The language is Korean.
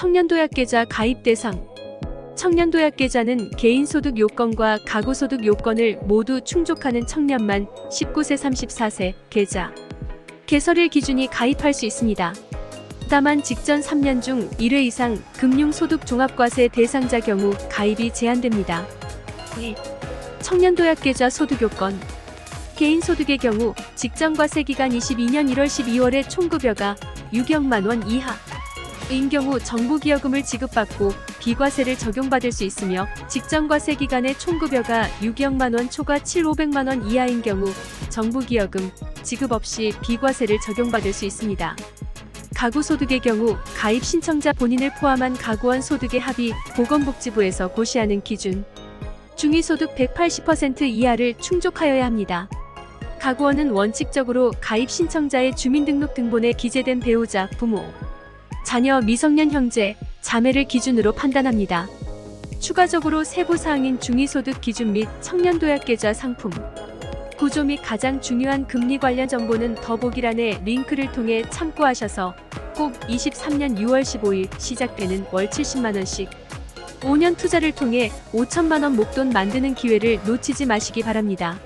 청년도약계좌 가입 대상 청년도약계좌는 개인소득 요건과 가구소득 요건을 모두 충족하는 청년만 19세 34세 계좌 개설일 기준이 가입할 수 있습니다. 다만 직전 3년 중 1회 이상 금융소득 종합과세 대상자 경우 가입이 제한됩니다. 1. 청년도약계좌 소득요건 개인소득의 경우 직전과세 기간 22년 1월 12월에 총급여가 6억만 원 이하 인 경우 정부기여금을 지급받고 비과세를 적용받을 수 있으며 직전과세 기간의 총급여가 6억만 원 초과 7, 500만 원 이하인 경우 정부기여금 지급 없이 비과세를 적용받을 수 있습니다. 가구소득의 경우 가입 신청자 본인을 포함한 가구원 소득의 합이 보건복지부에서 고시하는 기준 중위소득 180% 이하를 충족하여야 합니다. 가구원은 원칙적으로 가입 신청자의 주민등록 등본에 기재된 배우자, 부모, 자녀 미성년 형제, 자매를 기준으로 판단합니다. 추가적으로 세부사항인 중위소득 기준 및 청년도약계좌 상품, 구조 및 가장 중요한 금리 관련 정보는 더보기란의 링크를 통해 참고하셔서 꼭 23년 6월 15일 시작되는 월 70만원씩 5년 투자를 통해 5천만원 목돈 만드는 기회를 놓치지 마시기 바랍니다.